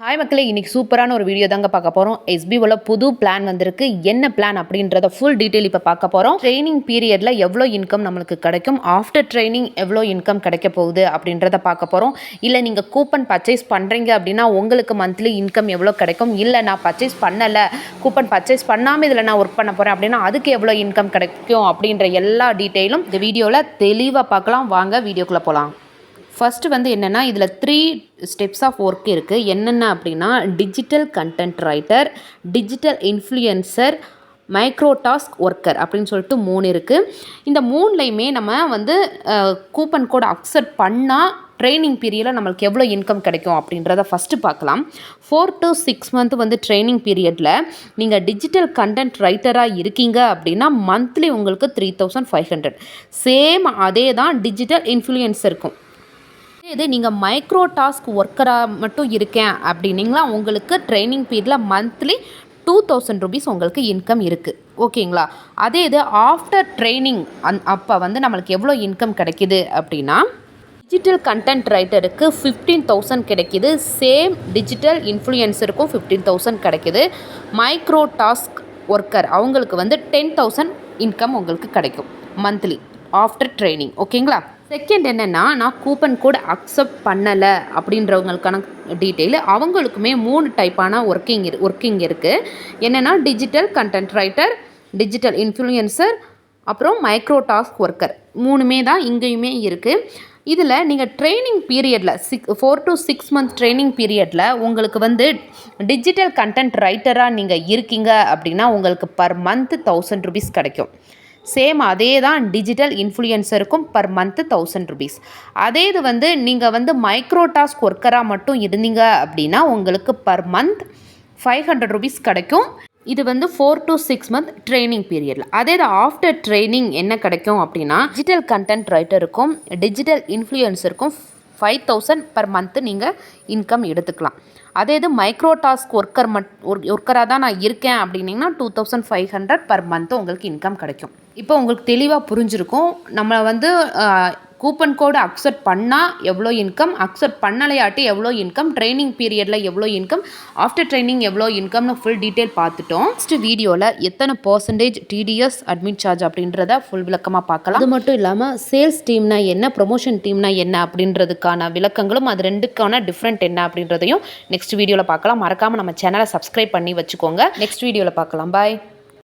Hi மக்களே இன்னைக்கு சூப்பரான ஒரு வீடியோ தாங்க பார்க்க போகிறோம் எஸ்பிஓவில் புது பிளான் வந்திருக்கு. என்ன பிளான் அப்படின்றத ஃபுல் டீட்டெயில் இப்போ பார்க்க போகிறோம் ட்ரைனிங் பீரியடில் எவ்வளோ இன்கம் நம்மளுக்கு கிடைக்கும்? ஆஃப்டர் ட்ரைனிங் எவ்வளோ இன்கம் கிடைக்க போகுது அப்படின்றத பார்க்க போகிறோம் இல்லை நீங்கள் கூப்பன் பர்ச்சேஸ் பண்ணுறீங்க அப்படின்னா உங்களுக்கு மந்த்லி இன்கம் எவ்வளோ கிடைக்கும்? இல்லை நான் பர்ச்சேஸ் பண்ணலை. கூப்பன் பர்ச்சேஸ் பண்ணாமல் இதில் நான் ஒர்க் பண்ண போகிறேன் அப்படின்னா அதுக்கு எவ்வளோ இன்கம் கிடைக்கும் அப்படின்ற எல்லா டீட்டெயிலும் இந்த வீடியோவில் தெளிவாக பார்க்கலாம். வாங்க வீடியோக்குள்ளே போகலாம் ஃபஸ்ட்டு வந்து என்னென்னா இதில் த்ரீ ஸ்டெப்ஸ் ஆஃப் ஒர்க் இருக்குது என்னென்ன அப்படின்னா digital content writer digital influencer micro task worker அப்படின்னு சொல்லிட்டு மூணு இருக்குது இந்த மூணுலையுமே நம்ம வந்து கூப்பன் கோட் அக்செப்ட் பண்ணால் ட்ரைனிங் பீரியடில் நம்மளுக்கு எவ்வளோ இன்கம் கிடைக்கும் அப்படின்றத ஃபஸ்ட்டு பார்க்கலாம். ஃபோர் டு சிக்ஸ் மந்த் வந்து ட்ரைனிங் பீரியடில் நீங்கள் டிஜிட்டல் கண்டென்ட் ரைட்டராக இருக்கீங்க அப்படின்னா மந்த்லி உங்களுக்கு three thousand five hundred same அதே தான் டிஜிட்டல் இன்ஃப்ளூயன்ஸ் இருக்கும் இது நீங்கள் மைக்ரோ டாஸ்க் ஒர்க்கராக மட்டும் இருக்கேன் அப்படின்னீங்களா? உங்களுக்கு ட்ரைனிங் பீரியடில் மந்த்லி டூ தௌசண்ட் ருபீஸ் உங்களுக்கு இன்கம் இருக்குது ஓகேங்களா? அதே இது ஆஃப்டர் ட்ரைனிங் அந் அப்போ வந்து நம்மளுக்கு எவ்வளோ இன்கம் கிடைக்கிது அப்படின்னா டிஜிட்டல் கண்டென்ட் ரைட்டருக்கு ஃபிஃப்டீன் தௌசண்ட் கிடைக்கிது. சேம் டிஜிட்டல் இன்ஃப்ளூயன்ஸருக்கும் ஃபிஃப்டீன் தௌசண்ட் கிடைக்கிது. மைக்ரோ டாஸ்க் ஒர்க்கர் அவங்களுக்கு வந்து டென் தௌசண்ட் இன்கம் உங்களுக்கு கிடைக்கும் மந்த்லி ஆஃப்டர் ட்ரைனிங் ஓகேங்களா? செகண்ட் என்னென்னா நான் கூப்பன் கோட் அக்செப்ட் பண்ணலை அப்படின்றவங்களுக்கான டீட்டெயில் அவங்களுக்குமே மூணு டைப்பான ஒர்க்கிங் இரு ஒர்க்கிங் இருக்குது என்னென்னா digital content writer digital influencer அப்புறம் மைக்ரோ டாஸ்க் ஒர்க்கர் மூணுமே தான் இங்கேயுமே இருக்குது இதில் நீங்கள் ட்ரைனிங் பீரியடில் sick four to six month training பீரியடில் உங்களுக்கு வந்து டிஜிட்டல் கண்டென்ட் ரைட்டராக நீங்கள் இருக்கீங்க அப்படின்னா உங்களுக்கு பர் மந்த் தௌசண்ட் ருபீஸ் கிடைக்கும். சேம் அதே தான் டிஜிட்டல் இன்ஃப்ளூயன்சருக்கும் பர் மந்த்து தௌசண்ட் ருபீஸ் அதே இது வந்து நீங்கள் வந்து மைக்ரோ டாஸ்க் ஒர்க்கராக மட்டும் இருந்தீங்க அப்படின்னா உங்களுக்கு per month five hundred rupees கிடைக்கும். இது வந்து four to six month training பீரியடில் அதே இது ஆஃப்டர் ட்ரைனிங் என்ன கிடைக்கும் அப்படின்னா டிஜிட்டல் கண்டென்ட் ரைட்டருக்கும் டிஜிட்டல் இன்ஃப்ளூயன்ஸருக்கும் ஃபைவ் தௌசண்ட் பர் மந்த்து நீங்கள் இன்கம் எடுத்துக்கலாம். அதே இது மைக்ரோ டாஸ்க் ஒர்க்கர் மட் ஒர்க்கராக தான் நான் இருக்கேன் அப்படின்னிங்கன்னா two thousand five hundred per month உங்களுக்கு இன்கம் கிடைக்கும். இப்போ உங்களுக்கு தெளிவாக புரிஞ்சிருக்கும். நம்ம வந்து கூப்பன் கோடு அக்செப்ட் பண்ணால் எவ்வளோ இன்கம் அக்செப்ட் பண்ணலையாட்டி எவ்வளோ இன்கம் ட்ரைனிங் பீரியடில் எவ்வளோ இன்கம் ஆஃப்டர் ட்ரைனிங் எவ்வளோ இன்கம்னு ஃபுல் டீட்டெயில் பார்த்துட்டோம். நெக்ஸ்ட் வீடியோவில் எத்தனை பர்சன்டேஜ் டிடிஎஸ் அட்மிட் சார்ஜ் அப்படின்றத ஃபுல் விளக்கமாக பார்க்கலாம். அது மட்டும் இல்லாமல் சேல்ஸ் டீம்னா என்ன ப்ரொமோஷன் டீம்னா என்ன அப்படின்றதுக்கான விளக்கங்களும் அது ரெண்டுக்கான டிஃப்ரெண்ட் என்ன அப்படின்றதையும் நெக்ஸ்ட் வீடியோவில் பார்க்கலாம். மறக்காமல் நம்ம சேனலை சப்ஸ்கிரைப் பண்ணி வச்சுக்கோங்க. நெக்ஸ்ட் வீடியோவில் பார்க்கலாம். பாய்